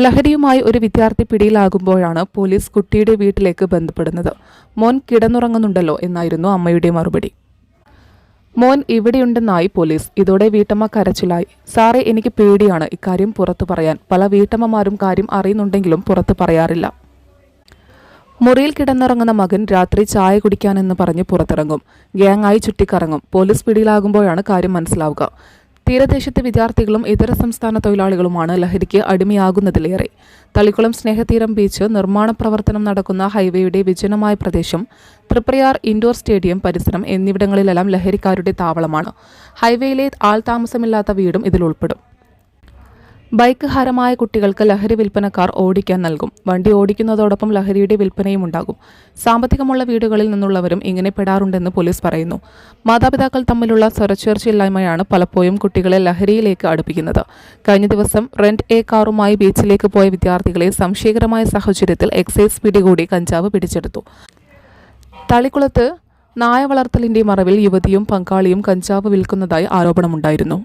ലഹരിയുമായി ഒരു വിദ്യാർത്ഥി പിടിയിലാകുമ്പോഴാണ് പോലീസ് കുട്ടിയുടെ വീട്ടിലേക്ക് ബന്ധപ്പെടുന്നത്. മോൻ കിടന്നുറങ്ങുന്നുണ്ടല്ലോ എന്നായിരുന്നു അമ്മയുടെ മറുപടി. മോൻ ഇവിടെയുണ്ടെന്നായി പോലീസ് ഇതോടെ വീട്ടമ്മ കരച്ചിലായി. സാറേ എനിക്ക് പേടിയാണ്. ഇക്കാര്യം പുറത്തു പറയാൻ. പല വീട്ടമ്മമാരും കാര്യം അറിയുന്നുണ്ടെങ്കിലും പുറത്തു പറയാറില്ല. മുറിയിൽ കിടന്നിറങ്ങുന്ന മകൻ രാത്രി ചായ കുടിക്കാനെന്ന് പറഞ്ഞ് പുറത്തിറങ്ങും. ഗ്യാങ്ങായി ചുറ്റിക്കറങ്ങും. പോലീസ് പിടിയിലാകുമ്പോഴാണ് കാര്യം മനസ്സിലാവുക. തീരദേശത്തെ വിദ്യാർത്ഥികളും ഇതര സംസ്ഥാന തൊഴിലാളികളുമാണ് ലഹരിക്ക് അടിമയാകുന്നതിലേറെ. തളിക്കുളം സ്നേഹതീരം ബീച്ച് നിർമ്മാണ പ്രവർത്തനം നടക്കുന്ന ഹൈവേയുടെ വിജനമായ പ്രദേശം തൃപ്രയാർ ഇൻഡോർ സ്റ്റേഡിയം പരിസരം എന്നിവിടങ്ങളിലെല്ലാം ലഹരിക്കാരുടെ താവളമാണ്. ഹൈവേയിലെ ആൾതാമസമില്ലാത്ത വീടും ഇതിൽ ഉൾപ്പെടും. ബൈക്ക് ഹരമായ കുട്ടികൾക്ക് ലഹരി വിൽപ്പനക്കാർ ഓടിക്കാൻ നൽകും. വണ്ടി ഓടിക്കുന്നതോടൊപ്പം ലഹരിയുടെ വിൽപ്പനയും ഉണ്ടാകും. സാമ്പത്തികമുള്ള വീടുകളിൽ നിന്നുള്ളവരും ഇങ്ങനെ പെടാറുണ്ടെന്ന് പോലീസ് പറയുന്നു. മാതാപിതാക്കൾ തമ്മിലുള്ള സ്വരച്ചേർച്ചയില്ലായ്മയാണ് പലപ്പോഴും കുട്ടികളെ ലഹരിയിലേക്ക് അടുപ്പിക്കുന്നത്. കഴിഞ്ഞ ദിവസം റെന്റ് എ കാറുമായി ബീച്ചിലേക്ക് പോയ വിദ്യാർത്ഥികളെ സംശയകരമായ സാഹചര്യത്തിൽ എക്സൈസ് പിടികൂടി കഞ്ചാവ് പിടിച്ചെടുത്തു. തളിക്കുളത്ത് നായ വളർത്തലിന്റെ മറവിൽ യുവതിയും പങ്കാളിയും കഞ്ചാവ് വിൽക്കുന്നതായി ആരോപണമുണ്ടായിരുന്നു.